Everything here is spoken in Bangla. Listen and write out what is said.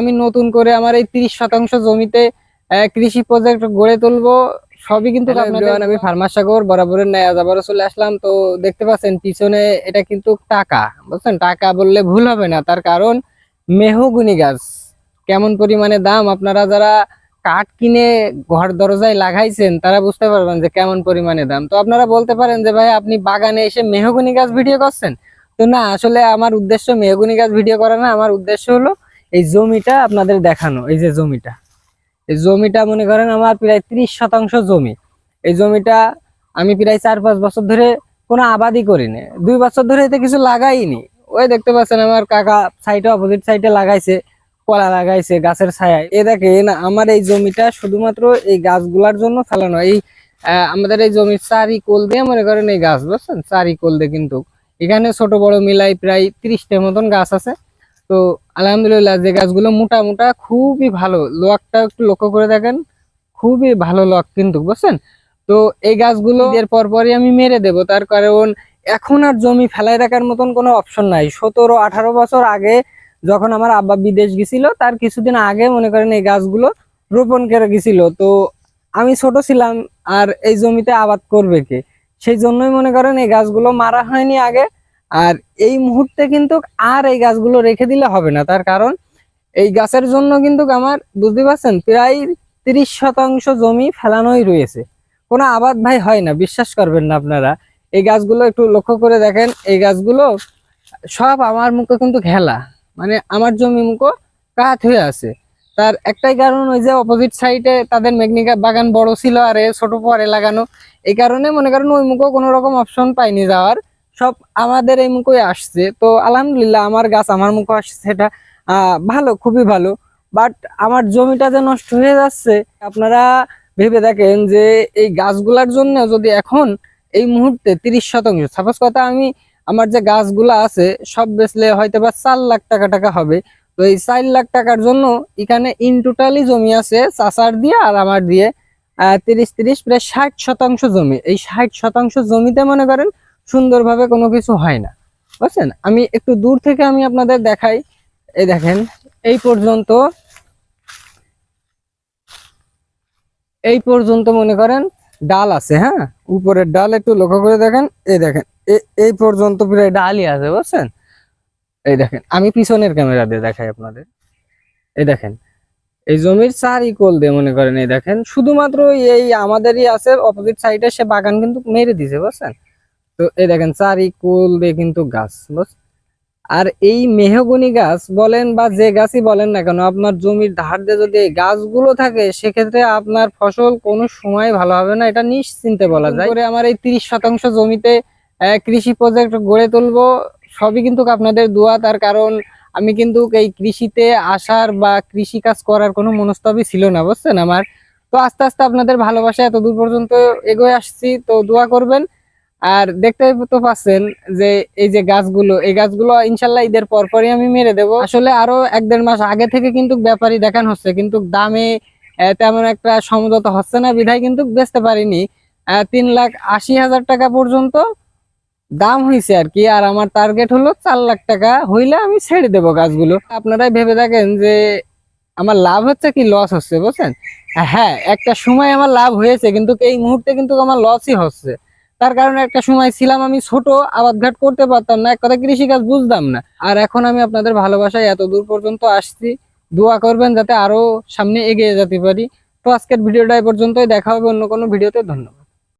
আমি নতুন করে আমার এই তিরিশ শতাংশ জমিতে কৃষি প্রজেক্ট গড়ে তুলবো সবই কিন্তু আমি ফার্মার সাগর বরাবরের ন্যায় আবারও চলে আসলাম। তো দেখতে পাচ্ছেন পিছনে এটা কিন্তু টাকা বুঝছেন? টাকা বললে ভুল হবে না তার কারণ মেহগুনি গাছ। কেমন পরিমাণে দাম? আপনারা যারা কাঠ কিনে ঘর দরজায় লাগাইছেন তারা বুঝতে পারবেন যে কেমন পরিমাণে দাম। তো আপনারা বলতে পারেন যে ভাই আপনি বাগানে এসে মেহগুনি গাছ ভিডিও করছেন? তো না আসলে আমার উদ্দেশ্য মেহগুনি গাছ ভিডিও করা না আমার উদ্দেশ্য হলো এই জমিটা আপনাদের দেখানো, এই যে জমিটা। এই জমিটা মনে করেন আমার প্রায় ত্রিশ শতাংশ জমি। এই জমিটা আমি প্রায় চার পাঁচ বছর ধরে কোনো আবাদই করিনি। দুই বছর ধরে এতে কিছু লাগাইনি। ওই দেখতে পাচ্ছেন আমার কাকা সাইডে অপোজিট সাইডে লাগাইছে, কলা লাগাইছে, গাছের ছায়ায়। এ দেখেন আমার এই জমিটা শুধুমাত্র এই গাছগুলার জন্য ফেলানো। এই আমাদের এই জমির চারি কোল দিয়ে মনে করেন এই গাছ, বুঝছেন? চারি কোল দিয়ে কিন্তু। এখানে ছোট বড় মিলাই প্রায় ত্রিশটার মতন গাছ আছে। তো আলহামদুলিল্লাহ যে গাছগুলো মোটা মোটা খুবই ভালো। লোকটা একটু লক্ষ্য করে দেখেন, খুবই ভালো লক কিন্তু, বুঝছেন? তো এই গাছগুলো এর পরপরই আমি মেরে দেব, তার কারণ এখন আর জমি ফেলায় রাখার মতন কোনো অপশন নাই। সতেরো, আঠারো বছর আগে যখন আমার আব্বা বিদেশ গেছিল, তার কিছুদিন আগে মনে করেন এই গাছগুলো রোপণ করে গেছিল। তো আমি ছোট ছিলাম, আর এই জমিতে আবাদ করবে কে? সেই জন্যই মনে করেন এই গাছগুলো মারা হয়নি আগে। আর এই মুহূর্তে কিন্তু আর এই গাছগুলো রেখে দিলে হবে না। তার কারণ এই গাছের জন্য কিন্তু আমার, বুঝতে পারছেন? প্রায় তিরিশ শতাংশ জমি ফেলানোই রয়েছে। কোনো আবাদ ভাই হয় না, বিশ্বাস করবেন না আপনারা। এই গাছগুলো একটু লক্ষ্য করে দেখেন। এই গাছগুলো সব আমার মুখে কিন্তু খেলা মানে আমার জমি মুখো কাত হয়ে আছে। তার একটাই কারণ ওই যে অপোজিট সাইডে তাদের মেঘনিকা বাগান বড় ছিল আর এ ছোট পরে লাগানো। এই কারণে মনে করেন ওই মুখো কোনো রকম অপশন পাইনি যাওয়ার। সব আমাদের এই মুখে আসছে। তো আলহামদুলিল্লাহ আমার গাছ আমার মুখে আসছে সেটা ভালো, খুবই ভালো। বাট আমার জমিটা যে নষ্ট হয়ে যাচ্ছে, আপনারা ভেবে দেখেন যে এই গাছগুলার জন্য যদি এখন এই মুহূর্তে তিরিশ শতাংশ সাপোজ কথা আমি, আমার যে গাছগুলা আছে, সব বেচলে হয়তো বা চার লাখ টাকা টাকা হবে। তো এই চার লাখ টাকার জন্য এখানে ইন টোটালি জমি আছে চাষার দিয়ে আর আমার দিয়ে তিরিশ তিরিশ, প্রায় ষাট শতাংশ জমি। এই ষাট শতাংশ জমিতে মনে করেন সুন্দরভাবে কোনো কিছু হয় না। বুঝছেন? আমি একটু দূর থেকে আমি আপনাদের দেখাই। এই দেখেন, এই পর্যন্ত এই পর্যন্ত মনে করেন ডাল আছে হ্যাঁ? উপরের ডাল একটু লক্ষ্য করে দেখেন। এই দেখেন এই পর্যন্ত প্রায় ডালই আছে, বুঝছেন? এই দেখেন, আমি পিছনের ক্যামেরা দিয়ে দেখাই আপনাদের। এই দেখেন, এই জমির চারি কোল দিয়ে মনে করেন, এই দেখেন। শুধুমাত্র এই আমাদেরই আছে অপোজিট সাইডে সে বাগান কিন্তু মেরে দিছে, বুঝছেন? তো এই দেখেন চারি কোল দিয়ে কিন্তু গাছ বুঝ? আর এই মেহগনি গাছ বলেন বা যে গাছই বলেন না কেন আপনার জমির ধার দিয়ে যদি এই গাছগুলো থাকে সেক্ষেত্রে আপনার ফসল কোনো সময় ভালো হবে না এটা নিশ্চিন্তে বলা যায়। করে আমার এই তিরিশ শতাংশ জমিতে কৃষি প্রজেক্ট গড়ে তুলবো সবই কিন্তু আপনাদের দোয়া তার কারণ আমি কিন্তু এই কৃষিতে আসার বা কৃষি কাজ করার কোনো মনস্তাবই ছিল না বুঝছেন আমার। তো আস্তে আস্তে আপনাদের ভালোবাসা এত দূর পর্যন্ত এগোয়ে আসছি তো দোয়া করবেন। আর দেখতে তো পাচ্ছেন যে এই যে গাছগুলো, এই গাছগুলো ইনশাল্লাহ ঈদের পরপরই আমি মেরে দেবো। আসলে আরও এক দেড় মাস আগে থেকে কিন্তু ব্যাপারী দেখানো হচ্ছে, কিন্তু দামে তেমন একটা সমঝোতা হচ্ছে না, বিধায় কিন্তু বেচতে পারিনি। তিন লাখ আশি হাজার টাকা পর্যন্ত দাম হয়েছে আর কি, আর আমার টার্গেট হলো চার লাখ টাকা হইলে আমি ছেড়ে দেবো গাছগুলো। আপনারাই ভেবে দেখেন যে আমার লাভ হচ্ছে কি লস হচ্ছে, বুঝছেন? হ্যাঁ একটা সময় আমার লাভ হয়েছে, কিন্তু এই মুহূর্তে কিন্তু আমার লসই হচ্ছে। তার কারণে একটা সময় ছিলাম আমি ছোট আবাদ ঘাট করতে পারতাম না। এক কথা কৃষি কাজ বুঝতাম না। আর এখন আমি আপনাদের ভালোবাসায় এত দূর পর্যন্ত আসছি। দোয়া করবেন যাতে আরও সামনে এগিয়ে যেতে পারি। তো আজকের ভিডিওটা এই পর্যন্তই। দেখা হবে অন্য কোনো ভিডিওতে। ধন্যবাদ।